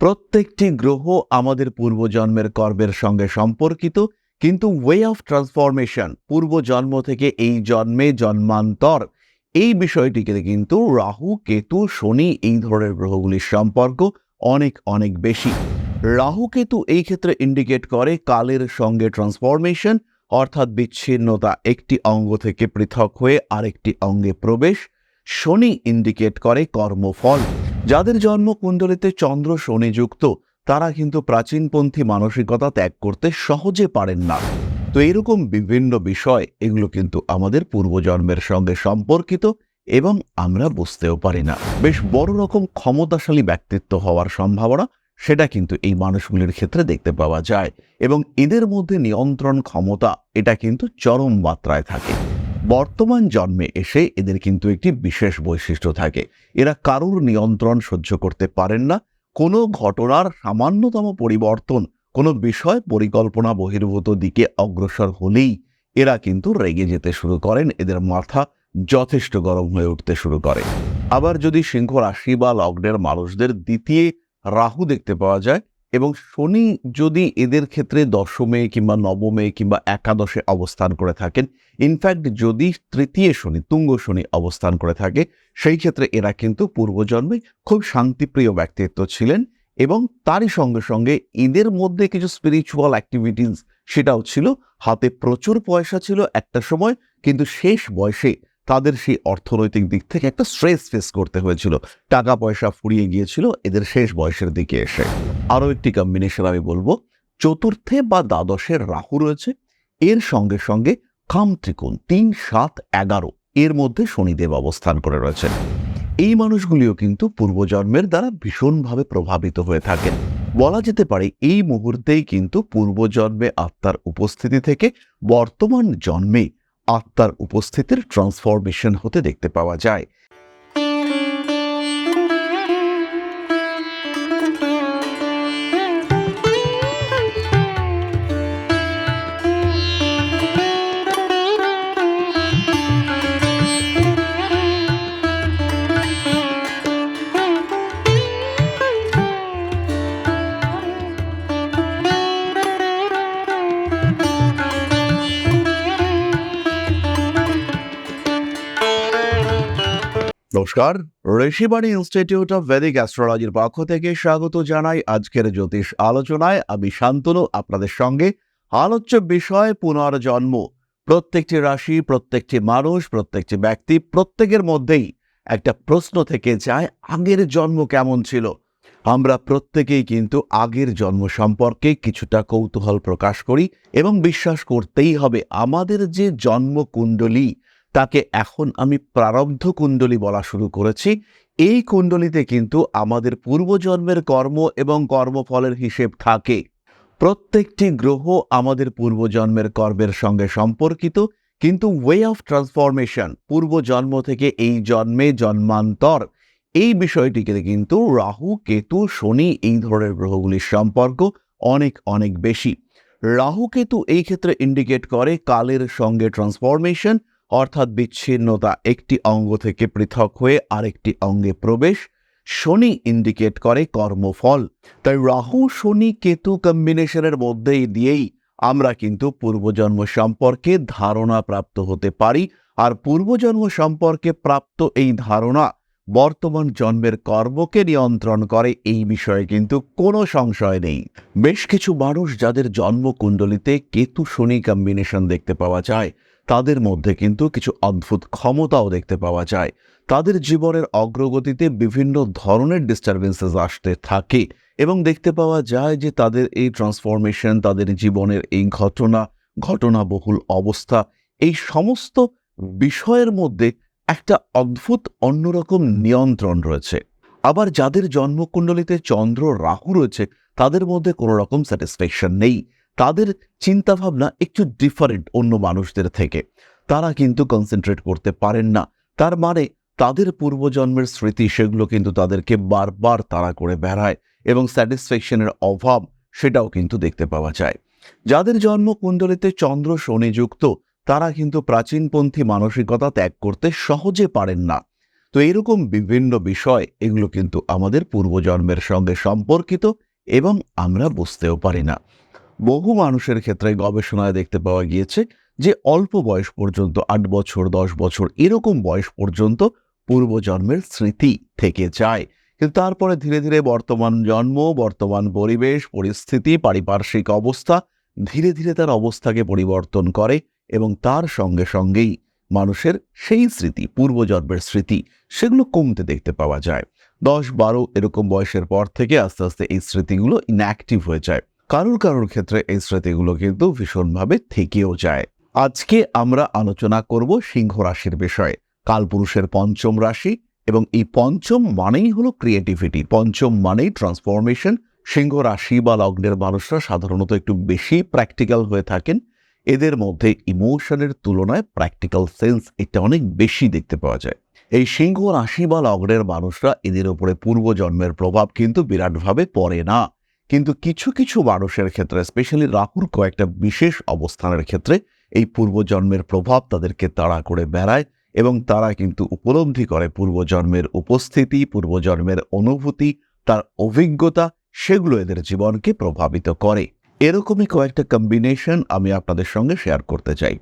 প্রত্যেকটি গ্রহ আমাদের পূর্বজন্মের কর্মের সঙ্গে সম্পর্কিত, কিন্তু ওয়ে অফ ট্রান্সফরমেশন পূর্বজন্ম থেকে এই জন্মে জন্মান্তর, এই বিষয়টিকে কিন্তু রাহু, কেতু, শনি এই ধরনের গ্রহগুলির সম্পর্ক অনেক অনেক বেশি। রাহু, কেতু এই ক্ষেত্রে ইন্ডিকেট করে কালের সঙ্গে ট্রান্সফরমেশন অর্থাৎ বিচ্ছিন্নতা, একটি অঙ্গ থেকে পৃথক হয়ে আরেকটি অঙ্গে প্রবেশ। শনি ইন্ডিকেট করে কর্মফল। যাদের জন্ম কুণ্ডলিতে চন্দ্র শনিযুক্ত তারা কিন্তু প্রাচীনপন্থী মানসিকতা ত্যাগ করতে সহজে পারেন না। তো এরকম বিভিন্ন বিষয়, এগুলো কিন্তু আমাদের পূর্বজন্মের সঙ্গে সম্পর্কিত এবং আমরা বুঝতেও পারি না। বেশ বড় রকম ক্ষমতাশালী ব্যক্তিত্ব হওয়ার সম্ভাবনা, সেটা কিন্তু এই মানুষগুলির ক্ষেত্রে দেখতে পাওয়া যায় এবং এদের মধ্যে নিয়ন্ত্রণ ক্ষমতা, এটা কিন্তু চরম মাত্রায় থাকে। বর্তমান জন্মে এসে এদের কিন্তু একটি বিশেষ বৈশিষ্ট্য থাকে। এরা কারুর নিয়ন্ত্রণ সহ্য করতে পারেন না। কোনো ঘটনার সামান্যতম পরিবর্তন, কোনো বিষয় পরিকল্পনা বহির্ভূত দিকে অগ্রসর হলেই এরা কিন্তু রেগে যেতে শুরু করেন। এদের মাথা যথেষ্ট গরম হয়ে উঠতে শুরু করে। আবার যদি সিংহ রাশি বা লগ্নের মানুষদের দ্বিতীয় রাহু দেখতে পাওয়া যায় এবং শনি যদি এদের ক্ষেত্রে দশমে কিংবা নবমে কিংবা একাদশে অবস্থান করে থাকেন ইনফ্যাক্ট যদি তৃতীয় শনি, তুঙ্গ শনি অবস্থান করে থাকে, সেই ক্ষেত্রে এরা কিন্তু পূর্বজন্মে খুব শান্তিপ্রিয় ব্যক্তিত্ব ছিলেন এবং তারই সঙ্গে সঙ্গে এদের মধ্যে কিছু স্পিরিচুয়াল অ্যাক্টিভিটিস সেটাও ছিল। হাতে প্রচুর পয়সা ছিল একটা সময়, কিন্তু শেষ বয়সে তাদের সেই অর্থনৈতিক দিক থেকে একটা স্ট্রেস ফেস করতে হয়েছিল। টাকা পয়সা ফুরিয়ে গিয়েছিল এদের শেষ বয়সের দিকে এসে। আরও একটি কম্বিনেশন আমি বলব, চতুর্থে বা দ্বাদশের রাহু রয়েছে, এর সঙ্গে সঙ্গে কাম ত্রিকোণ তিন, সাত, এগারো, এর মধ্যে শনিদেব অবস্থান করে রয়েছেন। এই মানুষগুলিও কিন্তু পূর্বজন্মের দ্বারা ভীষণভাবে প্রভাবিত হয়ে থাকেন। বলা যেতে পারে এই মুহূর্তেই কিন্তু পূর্বজন্মে আত্মার উপস্থিতি থেকে বর্তমান জন্মে আত্মার উপস্থিতির ট্রান্সফরমেশন হতে দেখতে পাওয়া যায়। নমস্কার। ঋষিবাণী ইনস্টিটিউট অফ ভেদিক অ্যাস্ট্রোলজির পক্ষ থেকে স্বাগত জানাই আজকের জ্যোতিষ আলোচনায়। আমি শান্তনু, আপনাদের সঙ্গে আলোচ্য বিষয় পুনর্জন্ম। প্রত্যেকটি রাশি, প্রত্যেকটি মানুষ, প্রত্যেকটি ব্যক্তি, প্রত্যেকের মধ্যেই একটা প্রশ্ন থেকে যায়, আগের জন্ম কেমন ছিল? আমরা প্রত্যেকেই কিন্তু আগের জন্ম সম্পর্কে কিছুটা কৌতূহল প্রকাশ করি এবং বিশ্বাস করতেই হবে আমাদের যে জন্ম কুণ্ডলী তাকে এখন আমি প্রারব্ধ কুণ্ডলী বলা শুরু করেছি। এই কুণ্ডলিতে কিন্তু আমাদের পূর্বজন্মের কর্ম এবং কর্মফলের হিসেব থাকে। প্রত্যেকটি গ্রহ আমাদের পূর্বজন্মের কর্মের সঙ্গে সম্পর্কিত, কিন্তু ওয়ে অফ ট্রান্সফরমেশন পূর্বজন্ম থেকে এই জন্মে জন্মান্তর, এই বিষয়টিকে কিন্তু রাহু, কেতু, শনি এই ধরনের গ্রহগুলির সম্পর্ক অনেক অনেক বেশি। রাহু, কেতু এই ক্ষেত্রে ইন্ডিকেট করে কালের সঙ্গে ট্রান্সফরমেশন অর্থাৎ বিচ্ছিন্নতা একটি অঙ্গ থেকে পৃথক হয়ে আরেকটি অঙ্গে প্রবেশ, শনি ইন্ডিকেট করে কর্মফল। তাই রাহু, শনি, কেতু কম্বিনেশনের মধ্যেই দিয়েই আমরা কিন্তু পূর্বজন্ম সম্পর্কে ধারণা প্রাপ্ত হতে পারি। আর পূর্বজন্ম সম্পর্কে প্রাপ্ত এই ধারণা বর্তমান জন্মের কর্মকে নিয়ন্ত্রণ করে এই বিষয়ে কিন্তু কোনো সংশয় নেই। বেশ কিছু মানুষ যাদের জন্মকুণ্ডলিতে কেতু শনি কম্বিনেশন দেখতে পাওয়া যায়। তাদের মধ্যে কিন্তু কিছু অদ্ভুত ক্ষমতাও দেখতে পাওয়া যায়। তাদের জীবনের অগ্রগতিতে বিভিন্ন ধরনের ডিস্টারবেন্সেস আসতে থাকে এবং দেখতে পাওয়া যায় যে তাদের এই ট্রান্সফরমেশন তাদের জীবনের এই ঘটনা, ঘটনাবহুল অবস্থা, এই সমস্ত বিষয়ের মধ্যে একটা অদ্ভুত অন্যরকম নিয়ন্ত্রণ রয়েছে। আবার যাদের জন্মকুণ্ডলিতে চন্দ্র, রাহু রয়েছে, তাদের মধ্যে কোনো রকম স্যাটিসফ্যাকশন নেই। তাদের চিন্তাভাবনা একটু ডিফারেন্ট অন্য মানুষদের থেকে। তারা কিন্তু কনসেন্ট্রেট করতে পারেন না। তার মানে তাদের পূর্বজন্মের স্মৃতি, সেগুলো কিন্তু তাদেরকে বারবার তাড়া করে বেড়ায় এবং স্যাটিসফ্যাকশনের অভাব সেটাও কিন্তু দেখতে পাওয়া যায়। যাদের জন্ম কুণ্ডলিতে চন্দ্র শনিযুক্ত, তারা কিন্তু প্রাচীনপন্থী মানসিকতা ত্যাগ করতে সহজে পারেন না। তো এরকম বিভিন্ন বিষয়, এগুলো কিন্তু আমাদের পূর্বজন্মের সঙ্গে সম্পর্কিত এবং আমরা বুঝতেও পারি না। বহু মানুষের ক্ষেত্রে গবেষণায় দেখতে পাওয়া গিয়েছে যে অল্প বয়স পর্যন্ত, আট বছর, দশ বছর, এরকম বয়স পর্যন্ত পূর্বজন্মের স্মৃতি থেকে যায়। কিন্তু তারপরে ধীরে ধীরে বর্তমান জন্ম, বর্তমান পরিবেশ, পরিস্থিতি, পারিপার্শ্বিক অবস্থা ধীরে ধীরে তার অবস্থাকে পরিবর্তন করে এবং তার সঙ্গে সঙ্গেই মানুষের সেই স্মৃতি, পূর্বজন্মের স্মৃতি, সেগুলো কমতে দেখতে পাওয়া যায়। দশ বারো এরকম বয়সের পর থেকে আস্তে আস্তে এই স্মৃতিগুলো ইনঅ্যাক্টিভ হয়ে যায়। কারোর কারুর ক্ষেত্রে এই স্মৃতিগুলো কিন্তু ভীষণভাবে থেকেও যায়। আজকে আমরা আলোচনা করব সিংহ রাশির বিষয়ে। কালপুরুষের পঞ্চম রাশি এবং এই পঞ্চম মানেই হলো ক্রিয়েটিভিটি পঞ্চম মানেই ট্রান্সফরমেশন সিংহ রাশি বা লগ্নের মানুষরা সাধারণত একটু বেশি প্র্যাকটিক্যাল হয়ে থাকেন। এদের মধ্যে ইমোশনের তুলনায় প্র্যাকটিক্যাল সেন্স এটা অনেক বেশি দেখতে পাওয়া যায়। এই সিংহ রাশি বা লগ্নের মানুষরা এদের উপরে পূর্বজন্মের প্রভাব কিন্তু বিরাটভাবে পড়ে না। কিন্তু কিছু কিছু মানুষের ক্ষেত্রে স্পেশালি রাহুর কয়েকটা বিশেষ অবস্থানের ক্ষেত্রে, এই পূর্বজন্মের প্রভাব তাদেরকে তাড়া করে বেড়ায় এবং তারা কিন্তু উপলব্ধি করে পূর্বজন্মের উপস্থিতি, পূর্বজন্মের অনুভূতি, তার অভিজ্ঞতা, সেগুলো এদের জীবনকে প্রভাবিত করে। এরকমই কয়েকটা কম্বিনেশন আমি আপনাদের সঙ্গে শেয়ার করতে চাইব।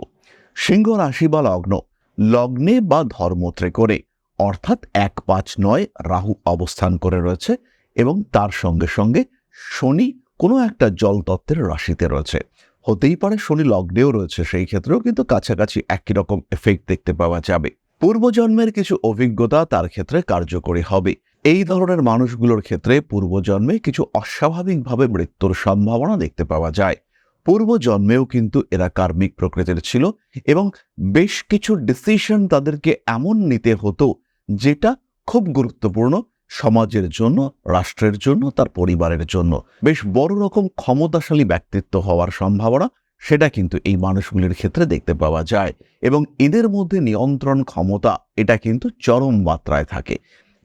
সিংহ রাশি বা লগ্ন, লগ্নে বা ধর্মত্রে করে, অর্থাৎ এক পাঁচ নয় রাহু অবস্থান করে রয়েছে এবং তার সঙ্গে সঙ্গে শনি কোনো একটা জল তত্ত্বের রাশিতে রয়েছে। হতেই পারে শনি লগ্নেও রয়েছে, সেই ক্ষেত্রেও কিন্তু কাছাকাছি একই রকম এফেক্ট দেখতে পাওয়া যাবে। পূর্বজন্মের কিছু অভিজ্ঞতা তার ক্ষেত্রে কার্যকরী হবে। এই ধরনের মানুষগুলোর ক্ষেত্রে পূর্বজন্মে কিছু অস্বাভাবিকভাবে মৃত্যুর সম্ভাবনা দেখতে পাওয়া যায়। পূর্বজন্মেও কিন্তু এরা কার্মিক প্রকৃতির ছিল এবং বেশ কিছু ডিসিশন তাদেরকে এমন নিতে হতো যেটা খুব গুরুত্বপূর্ণ সমাজের জন্য, রাষ্ট্রের জন্য, তার পরিবারের জন্য। বেশ বড় রকম ক্ষমতাশালী ব্যক্তিত্ব হওয়ার সম্ভাবনা, সেটা কিন্তু এই মানুষগুলির ক্ষেত্রে দেখতে পাওয়া যায়। এবং এদের মধ্যে নিয়ন্ত্রণ ক্ষমতা, এটা কিন্তু চরম মাত্রায় থাকে।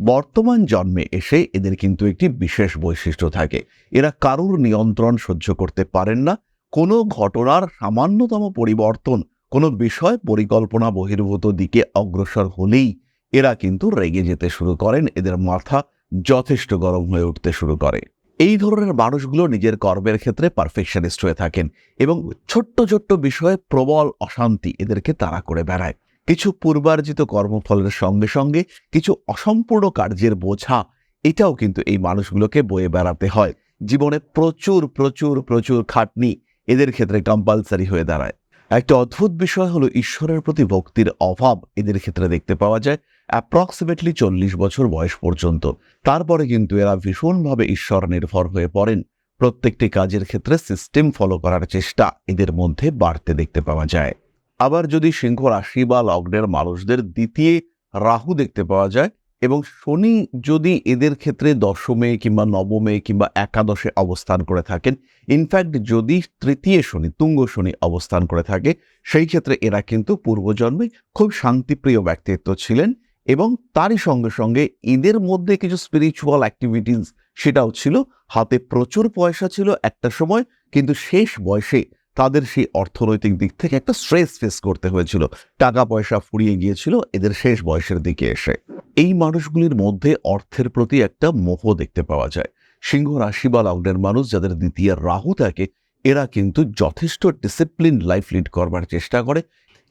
বর্তমান জন্মে এসে এদের কিন্তু একটি বিশেষ বৈশিষ্ট্য থাকে। এরা কারুর নিয়ন্ত্রণ সহ্য করতে পারেন না। কোনো ঘটনার সামান্যতম পরিবর্তন, কোনো বিষয় পরিকল্পনা বহির্ভূত দিকে অগ্রসর হলেই এরা কিন্তু রেগে যেতে শুরু করেন, এদের মাথা যথেষ্ট গরম হয়ে উঠতে শুরু করে। এই ধরনের মানুষগুলো নিজের কর্মের ক্ষেত্রে পারফেকশনিস্ট হয়ে থাকেন এবং ছোট্ট ছোট্ট বিষয়ে প্রবল অশান্তি এদেরকে তাড়া করে বেড়ায়। কিছু পূর্বার্জিত কর্মফলের সঙ্গে সঙ্গে কিছু অসম্পূর্ণ কার্যের বোঝা, এটাও কিন্তু এই মানুষগুলোকে বয়ে বেড়াতে হয়। জীবনে প্রচুর প্রচুর প্রচুর খাটনি এদের ক্ষেত্রে কম্পালসারি হয়ে দাঁড়ায়। একটা অদ্ভুত বিষয় হলো ঈশ্বরের প্রতি ভক্তির অভাব এদের ক্ষেত্রে দেখতে পাওয়া যায়। অ্যাপ্রক্সিমেটলি চল্লিশ বছর বয়স পর্যন্ত। তারপরে কিন্তু এরা ভীষণভাবে ঈশ্বর নির্ভর হয়ে পড়েন। প্রত্যেকটি কাজের ক্ষেত্রে সিস্টেম ফলো করার চেষ্টা এদের মধ্যে বাড়তে দেখতে পাওয়া যায়। আবার যদি সিংহ রাশি বা লগ্নের মানুষদের দ্বিতীয় রাহু দেখতে পাওয়া যায় এবং শনি যদি এদের ক্ষেত্রে দশমে কিংবা নবমে কিংবা একাদশে অবস্থান করে থাকেন ইনফ্যাক্ট যদি তৃতীয় শনি, তুঙ্গ শনি অবস্থান করে থাকে, সেই ক্ষেত্রে এরা কিন্তু পূর্বজন্মে খুব শান্তিপ্রিয় ব্যক্তিত্ব ছিলেন এবং তারই সঙ্গে সঙ্গে এদের মধ্যে কিছু স্পিরিচুয়াল অ্যাক্টিভিটিস সেটাও ছিল। হাতে প্রচুর পয়সা ছিল একটা সময়, কিন্তু শেষ বয়সে তাদের সেই অর্থনৈতিক দিক থেকে একটা স্ট্রেস ফেস করতে হয়েছিল। টাকা পয়সা ফুরিয়ে গিয়েছিল এদের শেষ বয়সের দিকে এসে। এই মানুষগুলির মধ্যে অর্থের প্রতি একটা মোহ দেখতে পাওয়া যায়। সিংহ রাশি বা লগ্নের মানুষ যাদের দ্বিতীয় রাহু থাকে, এরা কিন্তু যথেষ্ট ডিসিপ্লিন লাইফ লিড করবার চেষ্টা করে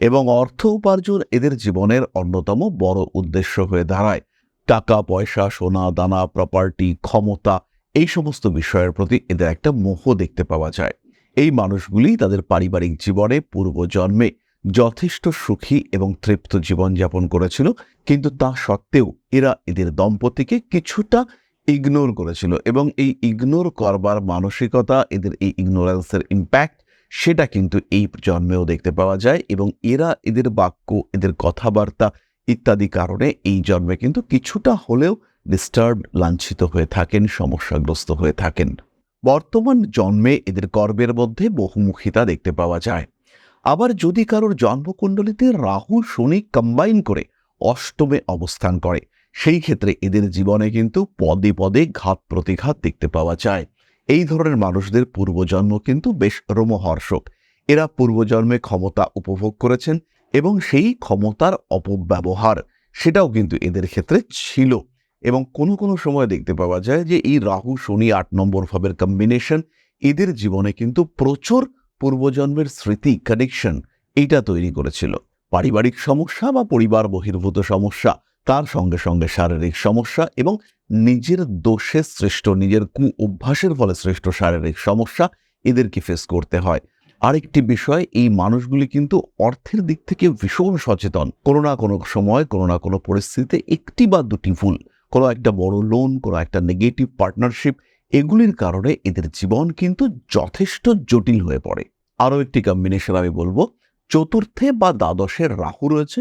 এবং অর্থ উপার্জন এদের জীবনের অন্যতম বড় উদ্দেশ্য হয়ে দাঁড়ায়। টাকা, পয়সা, সোনা, দানা প্রপার্টি ক্ষমতা এই সমস্ত বিষয়ের প্রতি এদের একটা মোহ দেখতে পাওয়া যায়। এই মানুষগুলি তাদের পারিবারিক জীবনে পূর্বজন্মে যথেষ্ট সুখী এবং তৃপ্ত জীবনযাপন করেছিল, কিন্তু তা সত্ত্বেও এরা এদের দম্পতিকে কিছুটা ইগনোর করেছিল এবং এই ইগনোর করবার মানসিকতা, এদের এই ইগনোরেন্সের ইম্প্যাক্ট সেটা কিন্তু এই জন্মেও দেখতে পাওয়া যায় এবং এরা এদের বাক্য, এদের কথাবার্তা ইত্যাদি কারণে এই জন্মে কিন্তু কিছুটা হলেও ডিস্টার্ব লাঞ্ছিত হয়ে থাকেন, সমস্যাগ্রস্ত হয়ে থাকেন। বর্তমান জন্মে এদের কর্মের মধ্যে বহুমুখিতা দেখতে পাওয়া যায়। আবার যদি কারোর জন্মকুণ্ডলিতে রাহু, শনি কম্বাইন করে অষ্টমে অবস্থান করে, সেই ক্ষেত্রে এদের জীবনে কিন্তু পদে পদে ঘাত, প্রতিঘাত দেখতে পাওয়া যায়। এই ধরনের মানুষদের পূর্বজন্ম কিন্তু বেশ রোমহর্ষক। এরা পূর্বজন্মে ক্ষমতা উপভোগ করেছেন এবং সেই ক্ষমতার অপব্যবহার সেটাও কিন্তু এদের ক্ষেত্রে ছিল। এবং কোনো কোনো সময় দেখতে পাওয়া যায় যে এই রাহু, শনি আট নম্বর ভাবের কম্বিনেশন এদের জীবনে কিন্তু প্রচুর পূর্বজন্মের স্মৃতি কানেকশন এইটা তৈরি করেছিল। পারিবারিক সমস্যা বা পরিবার বহির্ভূত সমস্যা তার সঙ্গে সঙ্গে শারীরিক সমস্যা এবং নিজের দোষে সৃষ্ট, নিজের কু অভ্যাসের ফলে সৃষ্ট শারীরিক সমস্যা এদেরকে ফেস করতে হয়। আরেকটি বিষয়, এই মানুষগুলি কিন্তু অর্থের দিক থেকে ভীষণ সচেতন। কোনো না কোনো সময়, কোনো না কোনো পরিস্থিতিতে একটি বা দুটি ভুল, কোনো একটা বড় লোন কোনো একটা নেগেটিভ পার্টনারশিপ এগুলির কারণে এদের জীবন কিন্তু যথেষ্ট জটিল হয়ে পড়ে। আরও একটি কম্বিনেশন আমি বলব, চতুর্থে বা দ্বাদশের রাহু রয়েছে।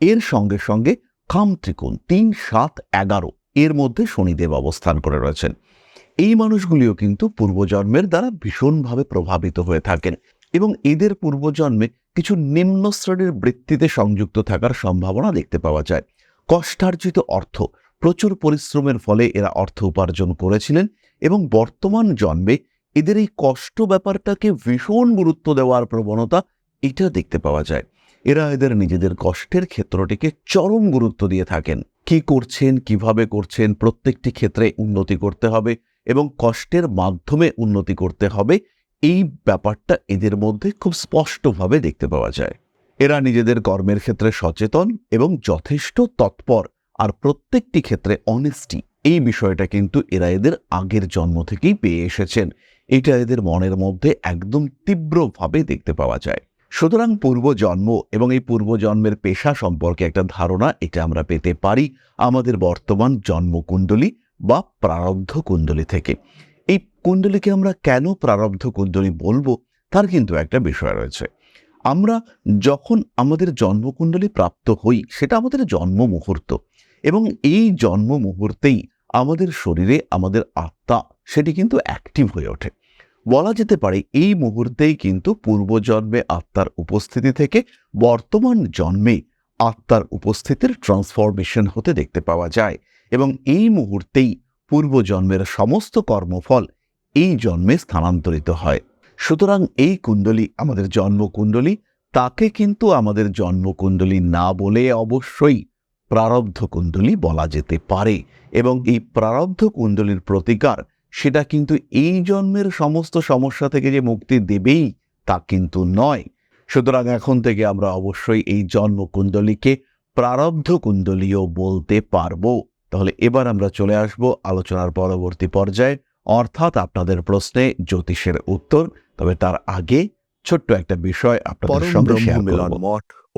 এর সঙ্গে সঙ্গে কাম ত্রিকোণ তিন, সাত, এগারো। এর মধ্যে শনিদেব অবস্থান করে রয়েছেন। এই মানুষগুলিও কিন্তু পূর্বজন্মের দ্বারা ভীষণভাবে প্রভাবিত হয়ে থাকেন এবং এদের পূর্বজন্মে কিছু নিম্ন শ্রেণির বৃত্তিতে সংযুক্ত থাকার সম্ভাবনা দেখতে পাওয়া যায়। কষ্টার্জিত অর্থ, প্রচুর পরিশ্রমের ফলে এরা অর্থ উপার্জন করেছিলেন এবং বর্তমান জন্মে এদের এই কষ্ট ব্যাপারটাকে ভীষণ গুরুত্ব দেওয়ার প্রবণতা এটা দেখতে পাওয়া যায়। এরা এদের নিজেদের কষ্টের ক্ষেত্রটিকে চরম গুরুত্ব দিয়ে থাকেন। কি করছেন, কীভাবে করছেন, প্রত্যেকটি ক্ষেত্রে উন্নতি করতে হবে এবং কষ্টের মাধ্যমে উন্নতি করতে হবে, এই ব্যাপারটা এদের মধ্যে খুব স্পষ্টভাবে দেখতে পাওয়া যায়। এরা নিজেদের কর্মের ক্ষেত্রে সচেতন এবং যথেষ্ট তৎপর আর প্রত্যেকটি ক্ষেত্রে অনেস্টি এই বিষয়টা কিন্তু এরা এদের আগের জন্ম থেকেই পেয়ে এসেছেন। এটা এদের মনের মধ্যে একদম তীব্রভাবে দেখতে পাওয়া যায়। সুতরাং পূর্বজন্ম এবং এই পূর্বজন্মের পেশা সম্পর্কে একটা ধারণা এটা আমরা পেতে পারি আমাদের বর্তমান জন্মকুণ্ডলী বা প্রারব্ধ কুণ্ডলী থেকে। এই কুণ্ডলীকে আমরা কেন প্রারব্ধ কুণ্ডলী বলব তার কিন্তু একটা বিষয় রয়েছে। আমরা যখন আমাদের জন্মকুণ্ডলী প্রাপ্ত হই সেটা আমাদের জন্ম মুহূর্ত এবং এই জন্ম মুহূর্তেই আমাদের শরীরে আমাদের আত্মা সেটি কিন্তু অ্যাক্টিভ হয়ে ওঠে। বলা যেতে পারে এই মুহূর্তেই কিন্তু পূর্বজন্মে আত্মার উপস্থিতি থেকে বর্তমান জন্মে আত্মার উপস্থিতির ট্রান্সফরমেশন হতে দেখতে পাওয়া যায় এবং এই মুহূর্তেই পূর্বজন্মের সমস্ত কর্মফল এই জন্মে স্থানান্তরিত হয়। সুতরাং এই কুণ্ডলী আমাদের জন্মকুণ্ডলী, তাকে কিন্তু আমাদের জন্মকুণ্ডলী না বলে অবশ্যই প্রারব্ধ কুণ্ডলী বলা যেতে পারে এবং এই প্রারব্ধ কুণ্ডলীর প্রতিকার সেটা কিন্তু এই জন্মের সমস্ত সমস্যা থেকে যে মুক্তি দেবেই তা কিন্তু নয়। সুতরাং এখন থেকে আমরা অবশ্যই এই জন্ম কুণ্ডলীকে প্রারব্ধ কুণ্ডলীও বলতে পারব। তাহলে এবার আমরা চলে আসব আলোচনার পরবর্তী পর্যায়ে। অর্থাৎ আপনাদের প্রশ্নে জ্যোতিষের উত্তর তবে তার আগে ছোট্ট একটা বিষয় আপনাদের সঙ্গে শেয়ার মিলন মঠ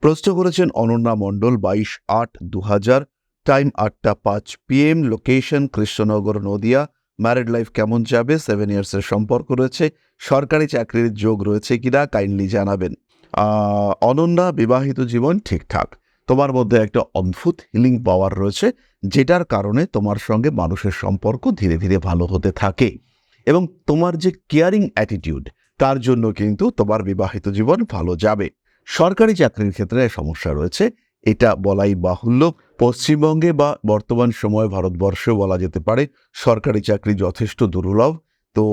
প্রশ্ন করেছেন অনন্যা মণ্ডল বাইশ আট দু হাজার টাইম আটটা পাঁচ PM, location Krishnanagar, Nadia. Married life কেমন যাবে? সেভেন ইয়ার্সের সম্পর্ক রয়েছে। সরকারি চাকরির যোগ রয়েছে কিনা কাইন্ডলি জানাবেন। অনন্যা, বিবাহিত জীবন ঠিকঠাক। তোমার মধ্যে একটা অদ্ভুত হিলিং পাওয়ার রয়েছে, যেটার কারণে তোমার সঙ্গে মানুষের সম্পর্ক ধীরে ধীরে ভালো হতে থাকে। এবং তোমার যে কেয়ারিং অ্যাটিটিউড তার জন্য কিন্তু তোমার বিবাহিত জীবন ভালো যাবে। সরকারি চাকরির ক্ষেত্রে সমস্যা রয়েছে। এটা বলাই বাহুল্য। পশ্চিমবঙ্গে বা বর্তমান সময়ে ভারতবর্ষেও বলা যেতে পারে সরকারি চাকরি যথেষ্ট দুর্লভ। তো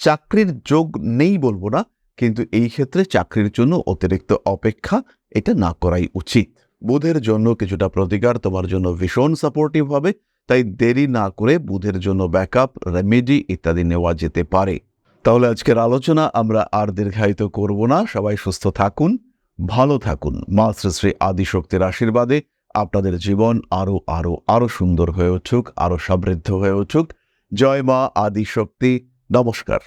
চাকরির যোগ নেই বলব না, কিন্তু এই ক্ষেত্রে চাকরির জন্য অতিরিক্ত অপেক্ষা এটা না করাই উচিত। বুধের জন্য কিছুটা প্রতিকার, তোমার জন্য ভীষণ সাপোর্টিভ হবে, তাই দেরি না করে বুধের জন্য ব্যাকআপ রেমেডি ইত্যাদি নেওয়া যেতে পারে। তাহলে আজকের আলোচনা আমরা আর দীর্ঘায়িত করব না। সবাই সুস্থ থাকুন। ভালো থাকুন। মা শ্রী আদিশক্তির আশীর্বাদে আপনাদের জীবন আরও আরও আরও সুন্দর হয়ে উঠুক আরও সমৃদ্ধ হয়ে উঠুক। জয় মা আদিশক্তি। নমস্কার।